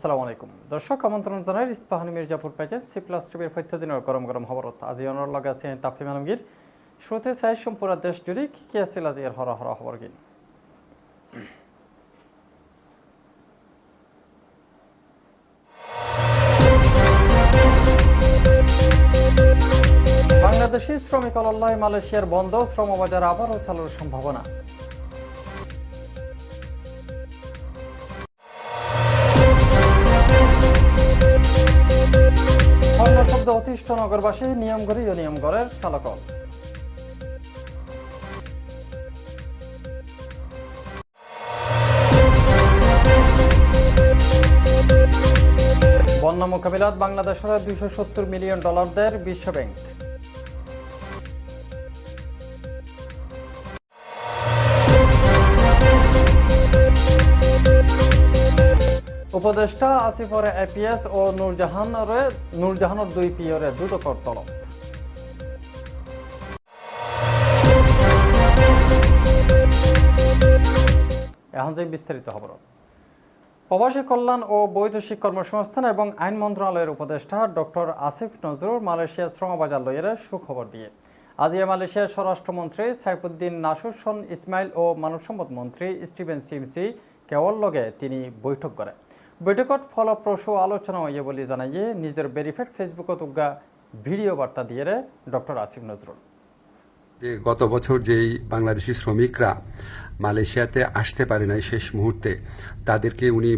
আসসালামু আলাইকুম। দর্শক, আমন্ত্রণ জানাই Ispahani Mirzapur package C plus টিভির দিনের গরম গরম খবরত। আজি অনর লগে আছে তাফিম আলমগীর। শ্রোতে চাই সম্পূর্ণ দেশ জুড়ে কি কি আছিল আজি এর হরা হরা খবর গিন বাংলাদেশি শ্রমিক অলল্লাহ মালয়েশিয়ার বন্ধ শ্রমবাজার আবারও চালুর সম্ভাবনা। নগরবাসী নিয়ম করি নিয়ম ঘরের চালক। বন্যা মোকাবিলাত বাংলাদেশের দুইশো সত্তর মিলিয়ন ডলার দেয় বিশ্ব উপদেষ্টা আসিফরে এপিএস ও নূরজাহানরে, নূরজাহানের দুই পিয়রে দুদকর তলব এখন যে বিস্তারিত খবর। প্রবাসী কল্যাণ ও বৈদেশিক কর্মসংস্থান এবং আইন মন্ত্রণালয়ের উপদেষ্টা ডক্টর আসিফ নজরুল মালয়েশিয়ার শ্রমবাজার লইয়ের সুখবর দিয়ে। আজিয়া মালয়েশিয়ার স্বরাষ্ট্রমন্ত্রী সাইফুদ্দিন নাসুসন ইসমাইল ও মানব সম্পদ মন্ত্রী স্টিভেন সিমসি কেওয়ার লগে তিনি বৈঠক করে। বৈঠকত ফলপ্রসূ আলোচনা হইয়া বলে জানাইয়ে নিজের ভেরিফাইড ফেসবুকত উগা ভিডিও বার্তা দিয়ে ডক্টর আসিফ নজরুল। যে গত বছর যেই বাংলাদেশি শ্রমিকরা মালয়েশিয়াতে আসতে পারে নাই শেষ মুহূর্তে। তাদেরকে উনি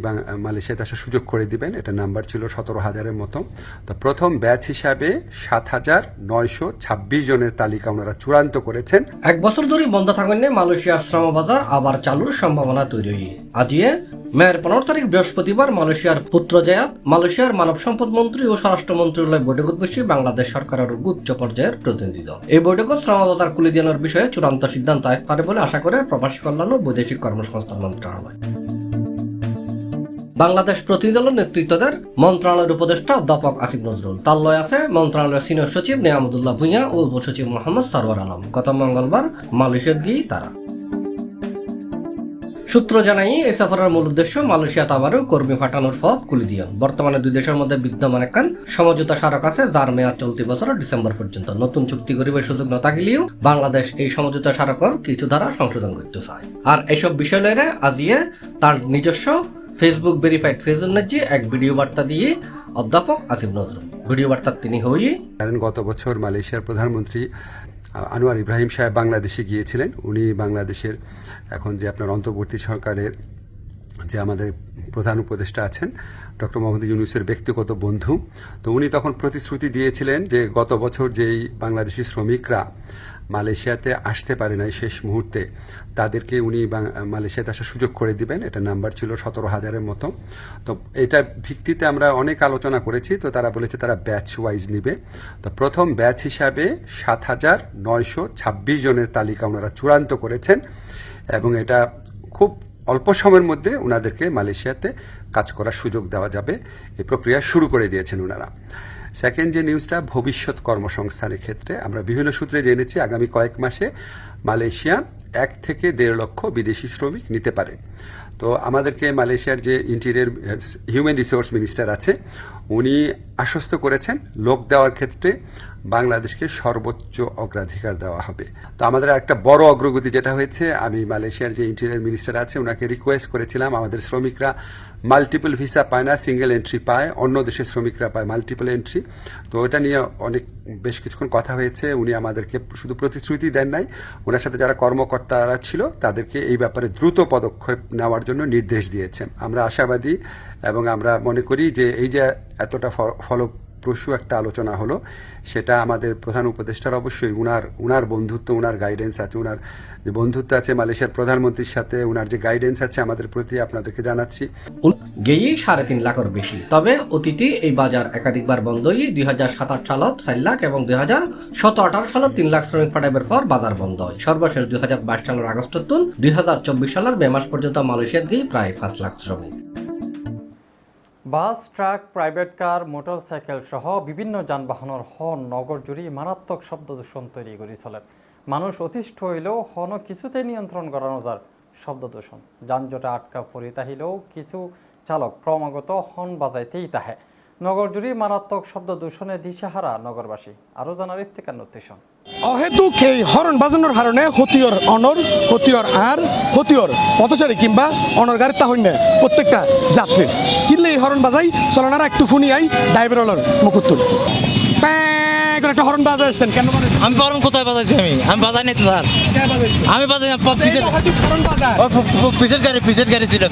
মালয়েশিয়াতে আসার সুযোগ করে দিবেন। এটা নাম্বার ছিল সতেরো হাজারের মতো। তো প্রথম ব্যাচ হিসাবে সাত হাজার নয়শো ছাব্বিশ জনের তালিকা ওনারা চূড়ান্ত করেছেন। এক বছর ধরে বন্ধ থাকলে মালয়েশিয়ার শ্রম বাজার, আবার চালুর সম্ভাবনা তৈরি। আজিয়ে মেয়ের পনেরো তারিখ বৃহস্পতিবার মালয়েশিয়ার পুত্র জায়াত, মালয়েশিয়ার মানব সম্পদ মন্ত্রী ও স্বরাষ্ট্র মন্ত্রণালয় বৈঠকত বসে বাংলাদেশ সরকারের উচ্চ পর্যায়ের প্রতিনিধি দল এই বৈঠকত শ্রমবাজার খুলে দেওয়ার বিষয়ে চূড়ান্ত সিদ্ধান্ত আয় পারে বলে আশা করে প্রবাসী কল্যাণ ও বৈদেশিক কর্মসংস্থান মন্ত্রণালয়। বাংলাদেশ প্রতিনিধি দলের নেতৃত্ব দেন মন্ত্রণালয়ের উপদেষ্টা অধ্যাপক আসিফ নজরুল। তার লয় আছে মন্ত্রণালয়ের সিনিয়র সচিব নিয়ামদুল্লাহ ভুঁইয়া ও উপসচিব মোহাম্মদ সারওয়ার আলম। গত মঙ্গলবার মালয়েশিয়া গিয়ে তারা সূত্র জানাই এই সফরের মূল উদ্দেশ্য মালয়েশিয়া আবারও কর্মী পাঠানোর পথ খুলে দিয়ন বর্তমানে দুই দেশের মধ্যে বিদ্যমান একখান সমঝোতা স্মারক আছে, যার মেয়াদ চলতি বছর ডিসেম্বর পর্যন্ত। নতুন চুক্তি করিবার সুযোগ না থাকলেও বাংলাদেশ এই সমঝোতা স্মারকর কিছু ধারা সংশোধন করতে চায়। আর এইসব বিষয় লয়ে আজিয়ে তার নিজস্ব ফেসবুক ভেরিফাইড ফেজের যে এক ভিডিও বার্তা দিয়ে অধ্যাপক আসিফ নজরুল। ভিডিও বার্তা তিনি হয়ে গত বছর মালয়েশিয়ার প্রধানমন্ত্রী আনোয়ার ইব্রাহিম সাহেব বাংলাদেশে গিয়েছিলেন। উনি বাংলাদেশের এখন যে আপনার অন্তর্বর্তী সরকারের যে আমাদের প্রধান উপদেষ্টা আছেন, ডক্টর মোহাম্মদ ইউনুসের ব্যক্তিগত বন্ধু, তো উনি তখন প্রতিশ্রুতি দিয়েছিলেন যে গত বছর যেই বাংলাদেশি শ্রমিকরা মালয়েশিয়াতে আসতে পারে নাই শেষ মুহূর্তে। তাদেরকে উনি মালয়েশিয়াতে আসার সুযোগ করে দিবেন। এটা নাম্বার ছিল সতেরো হাজারের মতো। তো এটার ভিত্তিতে আমরা অনেক আলোচনা করেছি। তো তারা বলেছে তারা ব্যাচ ওয়াইজ নিবে। তো প্রথম ব্যাচ হিসাবে সাত হাজার নয়শো ছাব্বিশ জনের তালিকা ওনারা চূড়ান্ত করেছেন এবং এটা খুব অল্প সময়ের মধ্যে ওনাদেরকে মালয়েশিয়াতে কাজ করার সুযোগ দেওয়া যাবে। এই প্রক্রিয়া শুরু করে দিয়েছেন ওনারা। সেকেন্ড যে নিউজটা ভবিষ্যৎ কর্মসংস্থানের ক্ষেত্রে আমরা বিভিন্ন সূত্রে জেনেছি আগামী কয়েক মাসে মালয়েশিয়া এক থেকে দেড় লক্ষ বিদেশি শ্রমিক নিতে পারে। তো আমাদেরকে মালয়েশিয়ার যে ইন্টেরিয়ার, হিউম্যান রিসোর্স মিনিস্টার আছে, উনি আশ্বস্ত করেছেন লোক দেওয়ার ক্ষেত্রে বাংলাদেশকে সর্বোচ্চ অগ্রাধিকার দেওয়া হবে। তো আমাদের একটা বড় অগ্রগতি যেটা হয়েছে, আমি মালয়েশিয়ার যে ইন্টেরিয়ার মিনিস্টার আছে ওনাকে রিকোয়েস্ট করেছিলাম, আমাদের শ্রমিকরা মাল্টিপল ভিসা পায় না সিঙ্গেল এন্ট্রি পায়, অন্য দেশের শ্রমিকরা পায় মাল্টিপল এন্ট্রি তো ওটা নিয়ে অনেক, বেশ কিছুক্ষণ কথা হয়েছে, উনি আমাদেরকে শুধু প্রতিশ্রুতি দেন নাই ওনার সাথে যারা কর্মকর্তারা ছিল, তাদেরকে এই ব্যাপারে দ্রুত পদক্ষেপ নেওয়ার জন্য নির্দেশ দিয়েছেন আমরা আশাবাদী এবং আমরা মনে করি যে এই যে এতটা ফ- ফলপ্রসূ একটা আলোচনা হলো। সেটা আমাদের প্রধান উপদেষ্টার অবশ্যই উনার উনার বন্ধুত্ব, উনার গাইডেন্স আছে। উনার যে বন্ধুত্ব আছে মালয়েশিয়ার প্রধানমন্ত্রীর সাথে, উনার যে গাইডেন্স আছে আমাদের প্রতি আপনাদেরকে জানাচ্ছি। গেয়েই সাড়ে তিন লাখের বেশি। তবে অতীতে এই বাজার একাধিকবার বন্ধই দুই হাজার সাত আট সালত চার লাখ এবং দুই হাজার সত আঠারো সালত তিন লাখ শ্রমিক পাঠাইবার পর বাজার বন্ধ হয়। সর্বশেষ দুই হাজার বাইশ সালের আগস্ট তুন দুই হাজার চব্বিশ সালের মে মাস পর্যন্ত মালয়েশিয়ার গিয়ে প্রায় পাঁচ লাখ শ্রমিক। Bus, truck, private car, motorcycle সহ বিভিন্ন যানবাহনের হর্ন নগর জুড়ি মারাত্মক শব্দ দূষণ তৈরি করে চলে। মানুষ অতিষ্ঠ হইলেও হর্ন কিছুতে নিয়ন্ত্রণ করানো যার শব্দ দূষণ। যানজটে আটকা পড়ি তাহিলেও কিছু চালক ক্রমাগত হর্ন বাজাইতেই তাহে। নগর জুড়ে মারাত্মক শব্দ দূষণে দিশাহারা নগরবাসী। আরও জানার ইফতেকার নোটিশন। অহেতুক এই হরণ বাজানোর হারণে হতিয়র অনর হতিয়র আর হতিয়র পথচারী কিংবা অনর গাড়ির তাহন্য প্রত্যেকটা যাত্রীর। কিনলে এই হরণ বাজাই চলনারা একটু ফুনি আই প্যাঁ করে একটা হরণ বাজাই আসছেন কেন আমি পারুন কোথায় বাজাইছি আমি? আমি বাজাই নাই তো স্যার। আমি বাজাই পিছের হরণ গাড়ি পিছের গাড়ি ছিল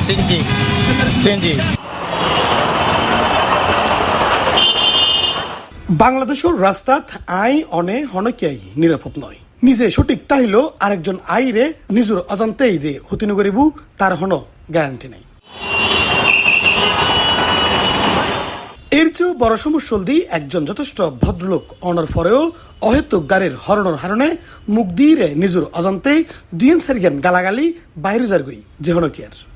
বাংলাদেশের রাস্তাত আই অনে হনকিয়াই নিরাপদ নয়। নিজে সঠিক তাহিল আরেকজন আইরে নিজের অজান্তেই যে হতিন করিবু তার হন গ্যারান্টি নাই। এর চেয়েও বড় সমস্যা দি একজন যথেষ্ট ভদ্রলোক। অনার পরেও অহেতুক গাড়ির হরণর হারণে মুখ দিয়ে নিজের অজান্তেই দুইন সারিগান গালাগালি বাইরে যার গই, যে হনকিয়ার।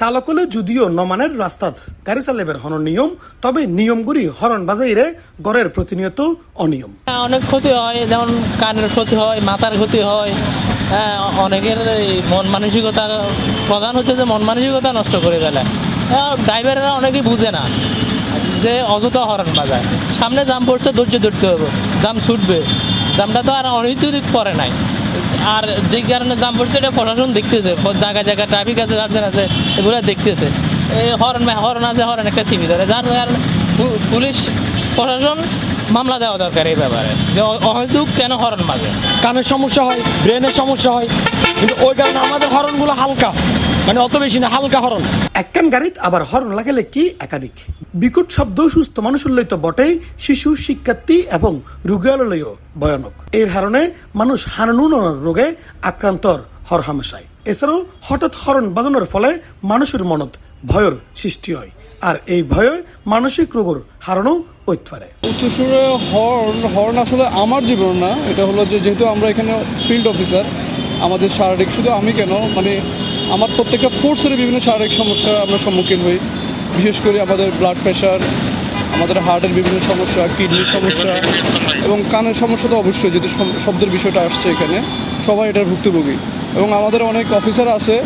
চালকলে যদিও নমানের রাস্তাত গাড়ি চালাইবার হন নিয়ম তবে নিয়মগুলি হরণ বাজাইরে গড়ের প্রতিনিয়ত অনিয়ম। হ্যাঁ, অনেক ক্ষতি হয় যেমন কানের ক্ষতি হয় মাথার ক্ষতি হয়। হ্যাঁ, অনেকের এই মন মানসিকতা প্রধান হচ্ছে যে মন মানসিকতা নষ্ট করে ফেলে। হ্যাঁ, ড্রাইভাররা অনেকেই বুঝে না যে অযথা হরণ বাজায়। সামনে জাম পড়ছে ধৈর্য ধরতে হবে। জাম ছুটবে। জামটা তো আর অনৈতিক পরে নাই। আর যে কারণে জাম পড়ছে, এটা প্রশাসন দেখতেছে। জায়গায় জায়গায় ট্রাফিক আছে গার্জেন আছে, এগুলো দেখতেছে। হরণ হরণ আছে হরণ একটা সিমি ধরে। যার কারণে পুলিশ, প্রশাসন মামলা দেওয়া দরকার এই ব্যাপারে। যে অ- অহেতুক কেন হরণ বাজে কানের সমস্যা হয় ব্রেনের সমস্যা হয় কিন্তু ওই কারণে আমাদের হরণগুলো হালকা। মানে অত বেশি না হালকা হরণ। একখান গাড়িত আবার হরণ লাগালে কি একাধিক? বিকট শব্দ সুস্থ মানুষের লইত বটেই শিশু শিক্ষার্থী এবং রোগীয়ালয়ও ভয়ানক। এর কারণে মানুষ হারানুন রোগে আক্রান্তর হর হামেশায় এছাড়াও হঠাৎ হরণ বাজানোর ফলে মানুষের মনত ভয়ের সৃষ্টি হয়। আর এই ভয়ে মানসিক রোগের হারানো ঐত পারে। উচ্চস্বরে হর্ন হর্ন আসলে আমার জীবন না, এটা হলো যে যেহেতু আমরা এখানে ফিল্ড অফিসার আমাদের শারীরিক, শুধু আমি কেন? মানে আমার প্রত্যেকটা ফোর্সের বিভিন্ন শারীরিক সমস্যা আমরা সম্মুখীন হই। বিশেষ করে আমাদের ব্লাড প্রেশার আমাদের হার্টের বিভিন্ন সমস্যা কিডনির সমস্যা এবং কানের সমস্যা তো অবশ্যই, যেহেতু শব্দের বিষয়টা আসছে এখানে, সবাই এটার ভুক্তভোগী। এবং আমাদের অনেক অফিসার আছে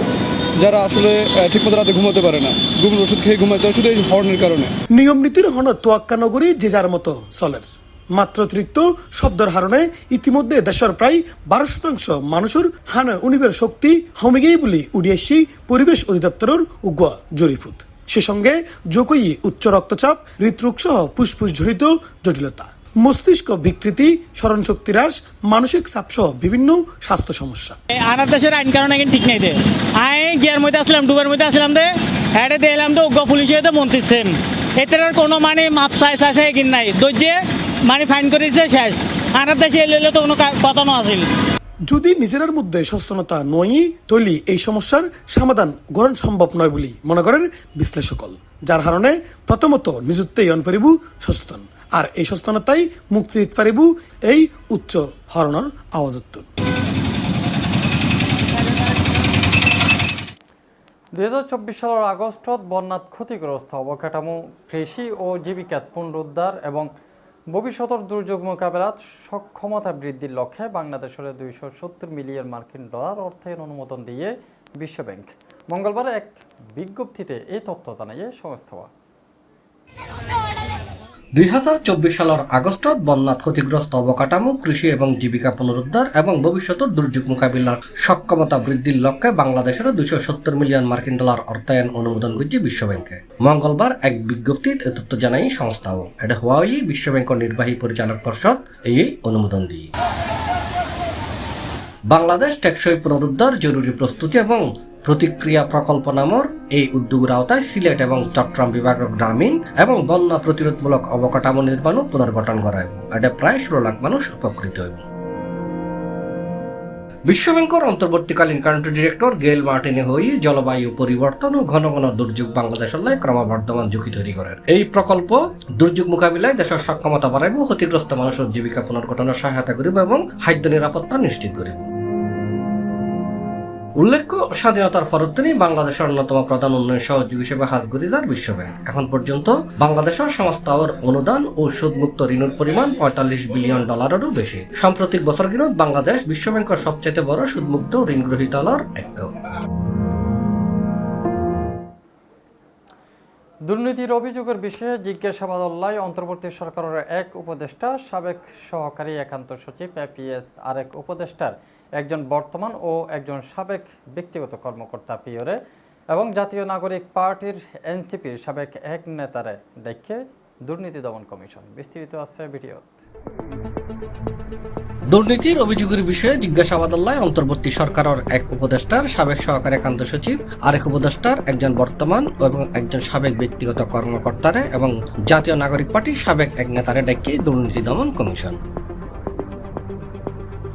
যারা আসলে ঠিকমতো রাতে ঘুমাতে পারে না। ঘুমের ওষুধ খেয়ে ঘুমাতে শুধু এই হর্নের কারণে। নিয়ম নীতির হন তোয়াক্কা নগরী যে যার মতো চলের মাত্র অতিরিক্ত শব্দের হারণে ইতিমধ্যে দেশের প্রায় বারো শতাংশ মানুষের হানে উনিবের শক্তি হমিগেই বলি উড়িয়েছি পরিবেশ অধিদপ্তরের উগুয়া জরিফুত। সে সঙ্গে যোগই উচ্চ রক্তচাপ হৃদরোগ সহ ফুসফুস জড়িত জটিলতা। মস্তিষ্ক বিকৃতি স্মরণশক্তি হ্রাস মানসিক চাপ সহ বিভিন্ন স্বাস্থ্য সমস্যা। আনার দেশের আইন কারণ এখন ঠিক নাই দে। আই গিয়ার মধ্যে আসলাম ডুবের মধ্যে আসলাম দে। হ্যাঁ দিলাম তো উগ্র পুলিশে তো মন্ত্রী সেম এতে কোনো মানে মাপ চাই চাইছে কিন নাই। দর্জে মানে ফাইন করেছে শেষ। আনার দেশে এলে তো কোনো কথা ন আছিল যদি নিজের মধ্যে সচেতনতা নয় তৈলি এই সমস্যার সমাধান গ্রহণ সম্ভব নয় বলে মনে করেন বিশ্লেষকল। যার কারণে প্রথমত নিযুক্তেই অন পারিবু সচেতন। আর এই সচেতনতাই মুক্তি দিতে পারিবু এই উচ্চ হরণর আওয়াজত্ব দুই হাজার চব্বিশ সালের আগস্টত বন্যাত ক্ষতিগ্রস্ত অবকাঠামো কৃষি ও জীবিকাত পুনরুদ্ধার এবং ভবিষ্যতের দুর্যোগ মোকাবেলাত সক্ষমতা বৃদ্ধির লক্ষ্যে বাংলাদেশের দুইশো সত্তর মিলিয়ন মার্কিন ডলার অর্থায়ন অনুমোদন দিয়ে বিশ্বব্যাংক মঙ্গলবার এক বিজ্ঞপ্তিতে এই তথ্য জানাইয়ে সংস্থা দুই হাজার চব্বিশ সালের আগস্টত বন্যাত ক্ষতিগ্রস্ত অবকাঠামো, কৃষি এবং জীবিকা পুনরুদ্ধার এবং ভবিষ্যতের দুর্যোগ মোকাবিলার সক্ষমতা বৃদ্ধির লক্ষ্যে বাংলাদেশের দুইশো সত্তর মিলিয়ন মার্কিন ডলার অর্থায়ন অনুমোদন করছে বিশ্বব্যাংকে। মঙ্গলবার এক বিজ্ঞপ্তিত তথ্য জানাই সংস্থাও এটা হওয়াই বিশ্বব্যাংকের নির্বাহী পরিচালক পর্ষদ এই অনুমোদন দিয়ে। বাংলাদেশ টেকসই পুনরুদ্ধার, জরুরি প্রস্তুতি এবং প্রতিক্রিয়া প্রকল্প নামর এই উদ্যোগের আওতায় সিলেট এবং চট্টগ্রাম বিভাগের গ্রামীণ এবং বন্যা প্রতিরোধমূলক অবকাঠামো নির্মাণ ও পুনর্গঠন করা হইব এটা প্রায় ষোলো লাখ মানুষ উপকৃত হইব। বিশ্বব্যাংকের অন্তর্বর্তীকালীন কান্ট্রি ডিরেক্টর গেল মার্টিনে হই জলবায়ু পরিবর্তন ও ঘন ঘন দুর্যোগ বাংলাদেশের লাই ক্রমবর্ধমান ঝুঁকি তৈরি করেন। এই প্রকল্প দুর্যোগ মোকাবিলায় দেশের সক্ষমতা বাড়াইব, ক্ষতিগ্রস্ত মানুষের জীবিকা পুনর্গঠনের সহায়তা করিব এবং খাদ্য নিরাপত্তা নিশ্চিত করিব। উল্লেখ্য, স্বাধীনতার পরত্তনই বাংলাদেশের অন্যতম প্রধান উন্নয়ন সহযোগী হিসেবে হাজগুড়ি বিশ্ব বিশ্বব্যাংক। এখন পর্যন্ত বাংলাদেশের সংস্থাওয়ার অনুদান ও সুদমুক্ত ঋণের পরিমাণ পঁয়তাল্লিশ বিলিয়ন ডলারেরও বেশি। সাম্প্রতিক বছরগুলোত বাংলাদেশ বিশ্বব্যাংকের সবচেয়ে বড় সুদমুক্ত ঋণ গ্রহীতালার এক দুর্নীতির অভিযোগের বিষয়ে জিজ্ঞাসাবাদ অল্লায় অন্তর্বর্তী সরকারের এক উপদেষ্টা, সাবেক সহকারী একান্ত সচিব এপিএস আরেক উপদেষ্টার একজন বর্তমান ও একজন সাবেক ব্যক্তিগত কর্মকর্তা পিওরে এবং জাতীয় নাগরিক পার্টির এনসিপির সাবেক এক নেতারে দেখে দুর্নীতি দমন কমিশন। বিস্তৃত আছে ভিডিও দুর্নীতির অভিযোগের বিষয়ে জিজ্ঞাসাবাদাল্লায় অন্তর্বর্তী সরকারের এক উপদেষ্টার সাবেক সহকারী একান্ত সচিব, আরেক উপদেষ্টার একজন বর্তমান এবং একজন সাবেক ব্যক্তিগত কর্মকর্তারে এবং জাতীয় নাগরিক পার্টির সাবেক এক নেতারে ডেকে দুর্নীতি দমন কমিশন।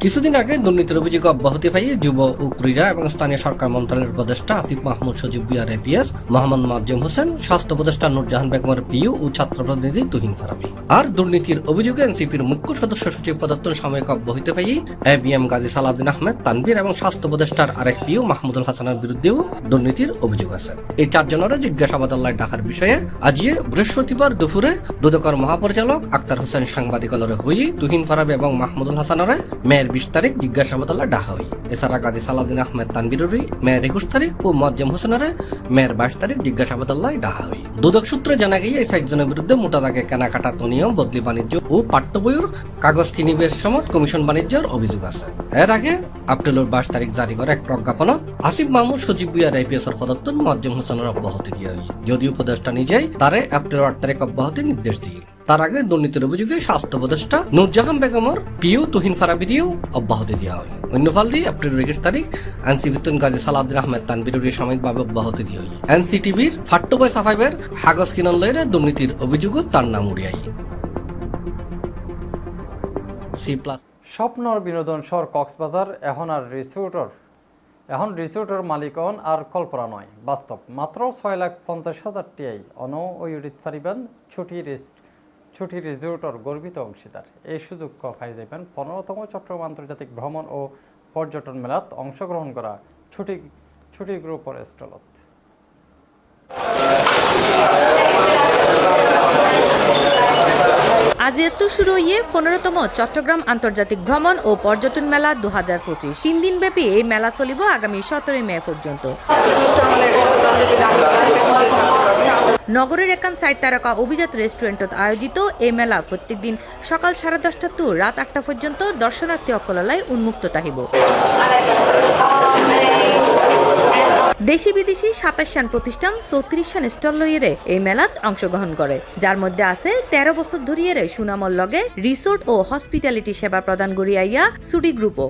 কিছুদিন আগে দুর্নীতির অভিযোগ অব্যাহতি পাইয়ে যুব ও ক্রীড়া এবং স্থানীয় সরকার মন্ত্রণালয়ের উপদেষ্টা আসিফ মাহমুদ সজিব বিআর এপিএস মোহাম্মদ মাজুম হোসেন, স্বাস্থ্য উপদেষ্টা নুরজাহান বেগমের পিইউ ও ছাত্র প্রতিনিধি তুহিন ফারাবি। আর দুর্নীতির অভিযোগে এনসিপির মুখ্য সদস্য সচিব পদার্থন সাময়িক অব্যাহতি পাইয়ে A B M Gazi Salauddin Ahmed, Tanvir এবং স্বাস্থ্য উপদেষ্টার আরেক পিইউ মাহমুদুল হাসানের বিরুদ্ধেও দুর্নীতির অভিযোগ আছে। এই চারজনের জিজ্ঞাসাবাদ আল্লাহ ডাকার বিষয়ে। আজিয়ে বৃহস্পতিবার দুপুরে দুদকর মহাপরিচালক আক্তার হোসেন সাংবাদিকলরে হয়ে তুহিন ফারাবি এবং মাহমুদুল হাসানরে মেয়ের বিশ তারিখ জিজ্ঞাসাবাদ ডাকা হই এছাড়া গাজী সালাউদ্দিন আহমেদ তানবিরুরি মেয়ের একুশ তারিখ ও মজ্জম হোসেনরে মেয়ের বাইশ তারিখ জিজ্ঞাসাবাদ আল্লাহ ডাকা হই দুদক সূত্রে জানা গিয়ে এই সাতজনের বিরুদ্ধে মোটা দাগে কেনাকাটা তনিয়ম বদলি বাণিজ্য ও পাঠ্য বইয়ের কাগজ কিনিবের সময় কমিশন বাণিজ্যের অভিযোগ আছে। এর আগে এপ্রিলের বাইশ তারিখ জারি করে এক প্রজ্ঞাপনত আসিফ মাহমুদ সচিব বিআর আইপিএস এর পদত্তন মজ্জম হোসেনের অব্যাহতি দিয়ে যদিও উপদেষ্টা নিজেই তারে এপ্রিল আট তারিখ অব্যাহতি নির্দেশ দিয়ে। তার আগে দুর্নীতির অভিযোগে স্বাস্থ্য উপদেষ্টা নুরজাহান বেগমর পিও তুহিন ফারাবিদিও অব্যাহতি দেওয়া হয়। অন্য ফাল দিয়ে এপ্রিল একুশ তারিখ এনসিবিতুন গাজী সালাউদ্দিন আহমেদ তানবিরুরি সাময়িকভাবে অব্যাহতি দিয়ে হয় এনসিটিভির ফাট্টবয় সাফাইবের হাগজ কিনন লয়ের দুর্নীতির অভিযোগও তার নাম উড়িয়াই সি প্লাস। স্বপ্নর বিনোদন শহর কক্সবাজার, এখন আর রিসোর্টর। এখন রিসোর্টের মালিকন আর কল্পনা নয়। বাস্তব, মাত্র ছয় লাখ পঞ্চাশ হাজার টিআই। অন ওয়ুরিত পারিবেন ছুটি ছুটি রিসোর্টর গর্বিত অংশীদার। এই সুযোগ পাই যাবেন পনেরোতম চট্টগ্রাম আন্তর্জাতিক ভ্রমণ ও পর্যটন মেলাত অংশগ্রহণ করা ছুটি ছুটি গ্রুপের স্টলত আজ এত শুরু ইয়ে পনেরোতম চট্টগ্রাম আন্তর্জাতিক ভ্রমণ ও পর্যটন মেলা দু হাজার পঁচিশ। তিন দিন ব্যাপী এই মেলা চলিব আগামী সতেরোই মে পর্যন্ত। নগরের একান সাইড তারকা অভিজাত রেস্টুরেন্টত আয়োজিত এই মেলা প্রত্যেকদিন সকাল সাড়ে দশটা তু রাত আটটা পর্যন্ত দর্শনার্থী অকলালায় উন্মুক্ত তাহিব দেশি বিদেশি সাতাশান প্রতিষ্ঠান চৌত্রিশ খান স্টল লইয়েরে এই মেলাত অংশগ্রহণ করে। যার মধ্যে আছে তেরো বছর ধরিয়ে সুনামল লগে রিসোর্ট ও হসপিটালিটি সেবা প্রদান করিয়াইয়া সুডি গ্রুপও।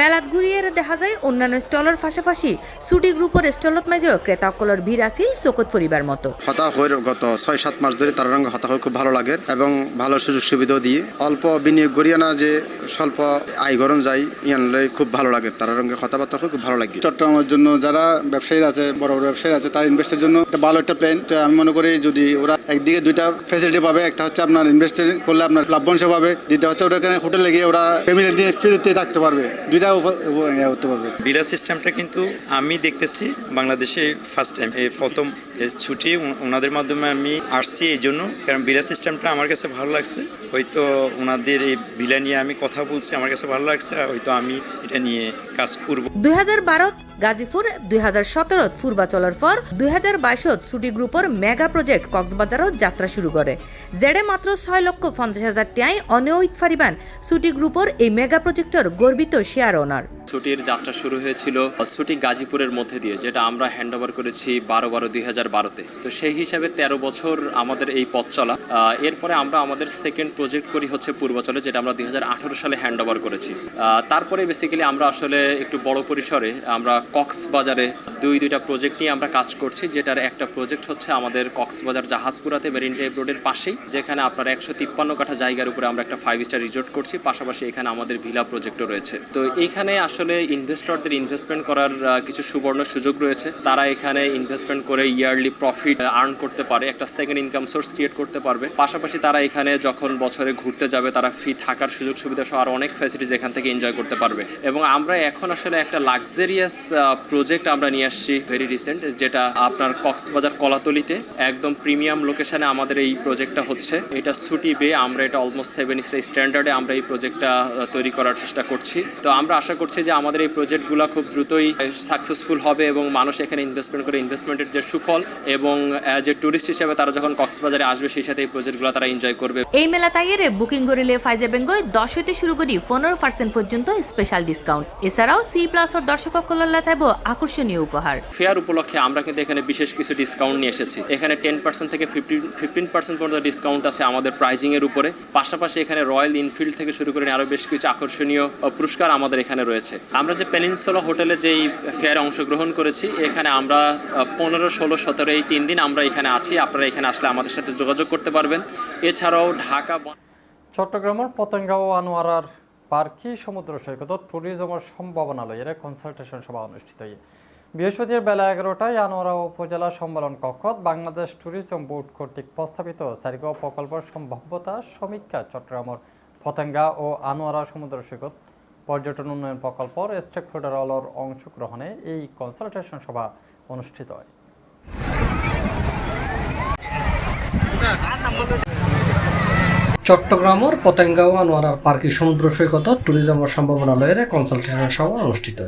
মেলাত ঘুরিয়ে দেখা যায় অন্যান্য স্টলের পাশাপাশি সুডি গ্রুপের স্টলত মাঝেও ক্রেতা অকলর ভিড় আছিল চকত ফরিবার মতো। হতাহয়ের গত ছয় সাত মাস ধরে তার রঙে হতাহয় খুব ভালো লাগে এবং ভালো সুযোগ সুবিধাও দিয়ে। অল্প বিনিয়োগ করিয়া না যে স্বল্প আয় গরম যায় ইয়ানলে খুব ভালো লাগে। তার রঙে কথাবার্তা খুব ভালো লাগে। চট্টগ্রামের জন্য যারা ব্যবসায়ী আছে বড় বড় ব্যবসায়ী আছে তার ইনভেস্টের জন্য একটা ভালো একটা প্ল্যান আমি মনে করি যদি ওরা একদিকে দুইটা ফ্যাসিলিটি পাবে একটা হচ্ছে আপনার ইনভেস্ট করলে আপনার লাভবাংশ পাবে দ্বিতীয় হচ্ছে ওরা এখানে হোটেলে গিয়ে ওরা ফ্যামিলি নিয়ে ফ্রিতে থাকতে পারবে। দুইটা ইয়ে করতে পারবে। সিস্টেমটা কিন্তু আমি দেখতেছি বাংলাদেশে ফার্স্ট টাইম এই প্রথম ছুটি ওনাদের মাধ্যমে আমি আসছি এই জন্য। কারণ বিরা সিস্টেমটা আমার কাছে ভালো লাগছে। হয়তো ওনাদের এই বিলা নিয়ে আমি কথা বলছি আমার কাছে ভালো লাগছে হয়তো আমি এটা নিয়ে কাজ করব। দুই হাজার গাজীপুর দুই হাজার সতেরোত পূর্বাচলের পর দুই হাজার বাইশত সুটি গ্রুপের মেগা প্রজেক্ট কক্সবাজারত যাত্রা শুরু করে। জেডে মাত্র ছয় লক্ষ পঞ্চাশ হাজার টিয়াই অনেউইত ফারিবান সুটি গ্রুপের এই মেগা প্রজেক্টর গর্বিত শেয়ার ওনার ছুটির যাত্রা শুরু হয়েছিল ছুটি গাজীপুরের মধ্যে দিয়ে যেটা আমরা হ্যান্ড ওভার করেছি বারো বারো দুই হাজার বারোতে। তো সেই হিসাবে তেরো বছর আমাদের এই পথ চলা। এরপরে আমরা আমাদের সেকেন্ড প্রজেক্ট করি হচ্ছে পূর্বাচলে, যেটা আমরা দুই হাজার আঠারো সালে হ্যান্ড ওভার করেছি তারপরে বেসিক্যালি আমরা আসলে একটু বড় পরিসরে আমরা কক্সবাজারে দুই, দুইটা প্রজেক্ট নিয়ে আমরা কাজ করছি, যেটার একটা প্রজেক্ট হচ্ছে আমাদের কক্সবাজার জাহাজপুরাতে মেরিন ড্রাইভ রোডের পাশেই, যেখানে আপনার একশো তিপ্পান্ন কাঠা জায়গার উপরে আমরা একটা ফাইভ স্টার রিসোর্ট করছি, পাশাপাশি এখানে আমাদের ভিলা প্রজেক্টও রয়েছে। তো এইখানে আসলে ইনভেস্টরদের ইনভেস্টমেন্ট করার কিছু সুবর্ণ সুযোগ রয়েছে। তারা এখানে ইনভেস্টমেন্ট করে ইয়ারলি প্রফিট আর্ন করতে পারে, একটা সেকেন্ড ইনকাম সোর্স ক্রিয়েট করতে পারবে। পাশাপাশি তারা এখানে যখন বছরে ঘুরতে যাবে, তারা ফ্রি থাকার সুযোগ সুবিধা সহ আর অনেক ফ্যাসিলিটিস এখান থেকে এনজয় করতে পারবে। এবং আমরা এখন আসলে একটা লাক্সারিয়াস প্রজেক্ট আমরা নিয়ে আসছি ভেরি রিসেন্ট যেটা আপনার কক্সবাজার কলাতলিতে একদম প্রিমিয়াম লোকেশনে আমাদের এই প্রজেক্টটা হচ্ছে। এটা সুটি বে আমরা এটা অলমোস্ট সেভেন স্টার স্ট্যান্ডার্ডে আমরা এই প্রজেক্টটা তৈরি করার চেষ্টা করছি। তো আমরা আশা করছি যে আমাদের এই প্রজেক্টগুলো খুব দ্রুতই সাকসেসফুল হবে এবং মানুষ এখানে ইনভেস্টমেন্ট করে ইনভেস্টমেন্টের যে সুফল এবং অ্যাজ এ টুরিস্ট হিসেবে তারা যখন কক্সবাজারে আসবে সেই সাথে এই প্রজেক্টগুলো তারা এনজয় করবে। এই মেলা তাইয়েরে বুকিং করিলে ফাইজে বেঙ্গয় দশ হইতে শুরু করি পনেরো পার্সেন্ট পর্যন্ত স্পেশাল ডিসকাউন্ট এছাড়াও সি প্লাস ও দর্শকসকললে থাকব আকর্ষণীয় উপহার। ফেয়ার উপলক্ষে আমরা কিন্তু এখানে বিশেষ কিছু ডিসকাউন্ট নিয়ে এসেছি। এখানে টেন পার্সেন্ট থেকে ফিফটিন ফিফটিন পার্সেন্ট পর্যন্ত ডিসকাউন্ট আছে আমাদের প্রাইজিং এর উপরে। পাশাপাশি এখানে রয়্যাল ইনফিল্ড থেকে শুরু করে আরও বেশ কিছু আকর্ষণীয় পুরস্কার আমাদের এখানে রয়েছে। আমরা যে পেনিনসোলা হোটেলে যেই ফেয়ারে অংশগ্রহণ করেছি এখানে আমরা পনেরো ষোলো সতেরো এই তিন দিন আমরা এখানে আছি। আপনারা এখানে আসলে আমাদের সাথে যোগাযোগ করতে পারবেন। এছাড়াও ঢাকা চট্টগ্রামের পতেঙ্গা ও আনোয়ারার পার্কি সমুদ্র সৈকত ট্যুরিজমের সম্ভাবনা লইয়ে কনসালটেশন সভা অনুষ্ঠিত হয়ে বৃহস্পতিবার বেলা এগারোটায় আনোয়ারা উপজেলা সম্মেলন কক্ষত বাংলাদেশ ট্যুরিজম বোর্ড কর্তৃক প্রস্তাবিত সারিগাঁও প্রকল্পের সম্ভাব্যতা সমীক্ষা চট্টগ্রামের পতেঙ্গা ও আনোয়ারা সমুদ্র সৈকত পর্যটন উন্নয়ন প্রকল্পর স্টেক হোল্ডারর অংশগ্রহণে এই কনসালটেশন সভা অনুষ্ঠিত হয়। চট্টগ্রামের পতেঙ্গাও আনোয়ারার পার্কি সমুদ্র সৈকত ট্যুরিজমের সম্ভাবনালয়ের কনসালটেশন সভা অনুষ্ঠিত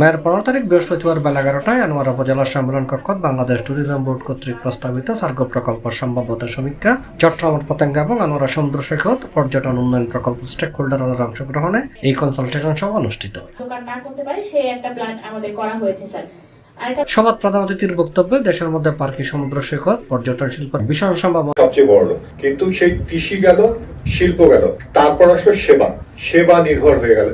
মেয়ের পনেরো তারিখ বৃহস্পতিবার বেলা এগারোটায় আনোয়ারা উপজেলা সম্মেলন কক্ষত বাংলাদেশ ট্যুরিজম বোর্ড কর্তৃক প্রস্তাবিত সার্গ প্রকল্প সম্ভাব্যতা সমীক্ষা। চট্টগ্রামের পতেঙ্গা এবং আনোয়ারা সমুদ্র সৈকত পর্যটন উন্নয়ন প্রকল্প স্টেক হোল্ডারের অংশগ্রহণে এই কনসালটেশন সভা অনুষ্ঠিত হয়। না করতে পারে সেই একটা প্ল্যান আমাদের করা হয়েছে স্যার। সভাত প্রধান অতিথির বক্তব্যে দেশের মধ্যে পার্কি সমুদ্র সৈকত পর্যটন শিল্প, ভীষণ সম্ভাবনা। সবচেয়ে বড় কিন্তু সেই কৃষি গেল, শিল্প গেল, তারপর আসলো সেবা। সেবা নির্ভর হয়ে গেল।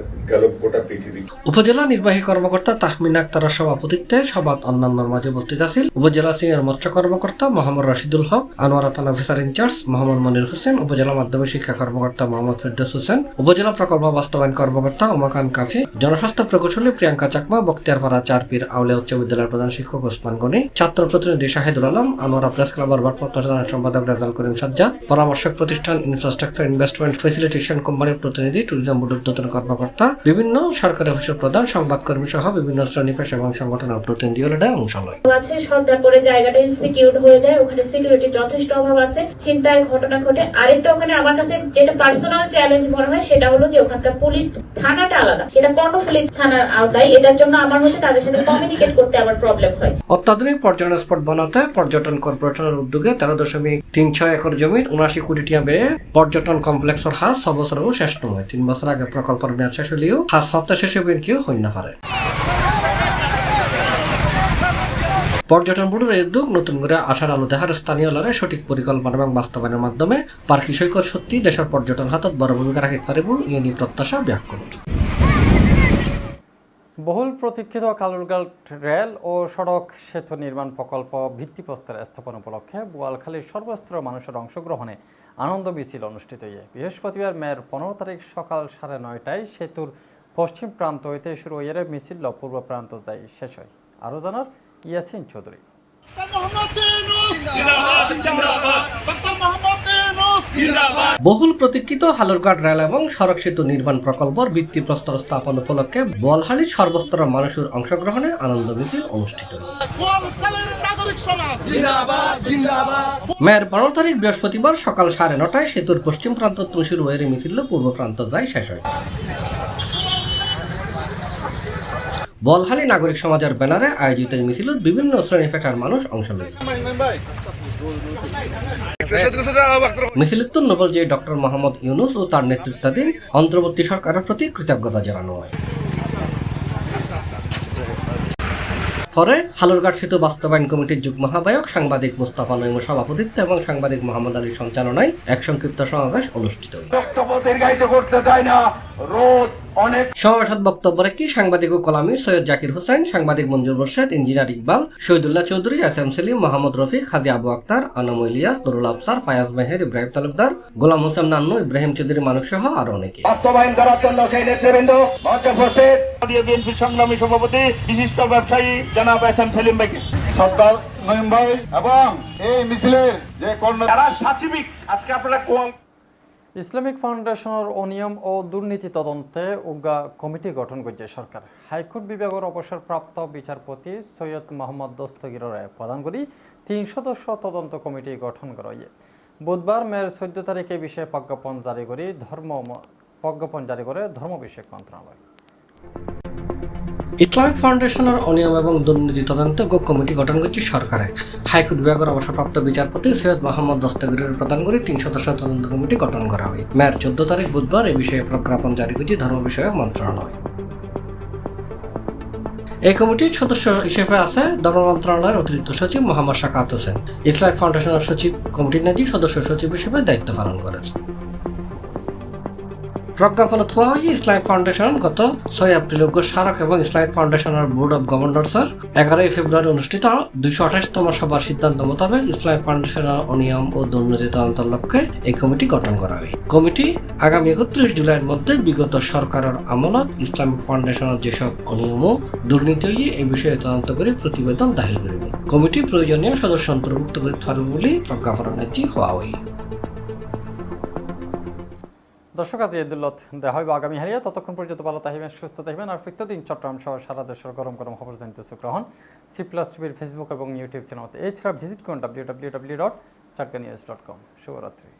উপজেলা নির্বাহী কর্মকর্তা তাহমিন আক্তারের সভাপতিত্বে সভাত অন্যান্যর মাঝে উপস্থিত আছেন উপজেলা সিনিয়র মৎস্য কর্মকর্তা মোহাম্মদ রশিদুল হক, আনোয়ারা থানা officer in charge Mohammad Monir Hossain, উপজেলা মাধ্যমিক শিক্ষা কর্মকর্তা মোহাম্মদ ফেরদৌস হোসেন, উপজেলা প্রকল্প বাস্তবায়ন কর্মকর্তা উমাকান কাফি, জনস্বাস্থ্য প্রকৌশলী প্রিয়াঙ্কা চাকমা, বক্তিয়ারপাড়া চারপীর আউলিয়া উচ্চ বিদ্যালয়ের প্রধান শিক্ষক ওসমান গনি, ছাত্র প্রতিনিধি শাহিদুল আলম, আনোয়ারা প্রেস ক্লাবের ভারপ্রাপ্ত সম্পাদক রেজাল করিম সাজ্জাদ, পরামর্শক প্রতিষ্ঠান ইনফ্রাস্ট্রাকচার ইনভেস্টমেন্ট ফেসিলিটেশন কোম্পানির প্রতিনিধি ট্যুরিজম বোর্ডের নতুন কর্মকর্তা বিভিন্ন সরকারি অফিসের প্রধান সংবাদকর্মী সহ বিভিন্ন শ্রেণি পেশা এবং সংগঠনের প্রতিনিধিরা অংশ লয় আছে সন্ধ্যার পরে জায়গাটা ইনসিকিউর হয়ে যায় ওখানে সিকিউরিটি যথেষ্ট অভাব আছে। চিন্তার ঘটনা ঘটে। আরেকটা ওখানে আমার কাছে যেটা পার্সোনাল চ্যালেঞ্জ মনে হয় সেটা হলো যে ওখানকার পুলিশ থানাটা আলাদা। সেটা কর্ণফুলী থানার আওতায়। এটার জন্য আমার হচ্ছে তাদের সাথে কমিউনিকেট করতে আমার প্রবলেম হয়। অত্যাধুনিক পর্যটন স্পট বানাতে পর্যটন কর্পোরেশনের উদ্যোগে তেরো দশমিক তিন ছয় একর জমির উনাশি কোটি টাকা ব্যয়ে পর্যটন কমপ্লেক্সের হাস ছ বছরেও শেষ নয়। তিন বছর আগে প্রকল্পের মেয়াদ শেষ হলেও হাস সপ্তাহ শেষে বের কেউ হই না পারে। পর্যটন বোর্ডের উদ্যোগ নতুন করে আশার আলো দেখার স্থানীয় লড়াই সঠিক পরিকল্পনা এবং বাস্তবায়নের মাধ্যমে পার্কি সৈকত সত্যি দেশের পর্যটন হাতত বড় ভূমিকা রাখিতে পারিব ইয়ে নিয়ে প্রত্যাশা ব্যাক করুন বহুল প্রতীক্ষিত কালুরঘাট রেল ও সড়ক সেতু নির্মাণ প্রকল্প ভিত্তিপ্রস্তর স্থাপন উপলক্ষে বোয়ালখালীর সর্বস্তরের মানুষের অংশগ্রহণে আনন্দ মিছিল অনুষ্ঠিত হয়ে বৃহস্পতিবার মেয়ের পনেরো তারিখ সকাল সাড়ে নয়টায় সেতুর পশ্চিম প্রান্ত হইতে শুরু হয়ে মিছিল পূর্ব প্রান্ত যাই শেষ হয়। আরও জানার ইয়াসিন চৌধুরী। বহুল প্রতীক্ষিত হালুরঘাট রেল এবং সড়ক সেতু নির্মাণ প্রকল্পের ভিত্তিপ্রস্তর স্থাপন উপলক্ষে বোয়ালহালির সর্বস্তরের মানুষের অংশগ্রহণে আনন্দ মিছিল অনুষ্ঠিত। হয় মেয়ের পনেরো তারিখ বৃহস্পতিবার সকাল সাড়ে নটায় সেতুর পশ্চিম প্রান্ত তুলসীর ওয়েরি মিছিল পূর্ব প্রান্ত যায় শেষ হয়। বলহালি নাগরিক সমাজের ব্যানারে আয়োজিত এই মিছিলত বিভিন্ন শ্রেণি পেশার মানুষ অংশ নেয়। মিছিলিত নোবেল যে ডক্টর মোহাম্মদ ইউনুস ও তার নেতৃত্বাধীন অন্তর্বর্তী সরকারের প্রতি কৃতজ্ঞতা জানানো হয়। পরে হালুরঘাট সেতু বাস্তবায়ন কমিটির যুগ্ম আহ্বায়ক সাংবাদিক মুস্তাফা নইমুর সভাপতিত্বে এবং সাংবাদিক মোহাম্মদ আলীর সঞ্চালনায় এক সংক্ষিপ্ত সমাবেশ অনুষ্ঠিত হয় সমাবেশত বক্তব্য রেখে সাংবাদিক ও কলামী সৈয়দ জাকির হোসেন সাংবাদিক Manjur Morshed engineer Iqbal Shahidullah Chowdhury S M Selim Mohammad Rafiq Haji Abu Akter Anam Ilias Nurul Afsar Fayaz Meher Ibrahim Talukdar Golam Hossain Nannu Ibrahim Chowdhury মানক সহ আরও অনেকে। বাস্তবায়ন করার জন্য সেই নেতৃবৃন্দ মঞ্চ উপস্থিত। বিএনপি সংগ্রামী সভাপতি বিশিষ্ট ব্যবসায়ী জনাব এস এম সেলিম ভাইকে। সর্দার নহিম ভাই এবং এই মিছিলের যে কর্ণ যারা সাচিবিক আজকে আপনারা কোয়াল ইসলামিক ফাউন্ডেশনের অনিয়ম ও দুর্নীতি তদন্তে উগা কমিটি গঠন করছে সরকার। হাইকোর্ট বিভাগের অবসরপ্রাপ্ত বিচারপতি সৈয়দ মোহাম্মদ দস্তগির রায় প্রদান করি তিন সদস্য তদন্ত কমিটি গঠন করা হয়ে বুধবার মেয়ের চোদ্দ তারিখে বিষয়ে প্রজ্ঞাপন জারি করে ধর্ম প্রজ্ঞাপন জারি করে ধর্ম বিষয়ক মন্ত্রণালয়। ইসলামিক ফাউন্ডেশনের অনিয়ম এবং দুর্নীতি তদন্তে গো কমিটি গঠন করছে সরকারে। হাইকোর্ট বিভাগের অবসরপ্রাপ্ত বিচারপতি সৈয়দ মোহাম্মদ দস্তগিরের প্রদান করে তিন সদস্য তদন্ত কমিটি গঠন করা হয়। মেয়ার চোদ্দ তারিখ বুধবার এ বিষয়ে প্রজ্ঞাপন জারি করেছে ধর্ম বিষয়ক মন্ত্রণালয়। এই কমিটির সদস্য হিসেবে আছে ধর্ম মন্ত্রণালয়ের অতিরিক্ত সচিব মোহাম্মদ শাকাত হোসেন। ইসলামিক ফাউন্ডেশনের সচিব কমিটির নাজি সদস্য সচিব হিসেবে দায়িত্ব পালন করেন। প্রজ্ঞাপন থোয়া হয়ে ইসলামিক ফাউন্ডেশন গত ছয় এপ্রিল স্মারক এবং ইসলামিক ফাউন্ডেশনের বোর্ড অব গভর্নর্সের এগারোই ফেব্রুয়ারি অনুষ্ঠিত দুইশো আঠাশতম সভার সিদ্ধান্ত মোতাবেক ইসলামিক ফাউন্ডেশনের অনিয়ম ও দুর্নীতি তদন্তের লক্ষ্যে এই কমিটি গঠন করা হয়। কমিটি আগামী একত্রিশ জুলাইয়ের মধ্যে বিগত সরকারের আমলত ইসলামিক ফাউন্ডেশনের যেসব অনিয়ম ও দুর্নীতি এই বিষয়ে তদন্ত করে প্রতিবেদন দাখিল করিবে। কমিটি প্রয়োজনীয় সদস্য অন্তর্ভুক্ত করতে পারবে বলে প্রজ্ঞাপনের হওয়া হয়। দর্শক, আজ ঈদুল্লত দেখা হইব আগামী হারিয়া। ততক্ষণ পর্যন্ত ভালো তাহিবেন সুস্থ তাহিবেন আর প্রত্যেকদিন চট্টগ্রাম সহ সারা দেশের গরম গরম খবর জানতে সুগ্রহণ। সি প্লাস টিভির ফেসবুক এবং ইউটিউব চ্যানেল এছাড়া ভিজিট করুন W W W dot Chatka news dot com শুভরাত্রি।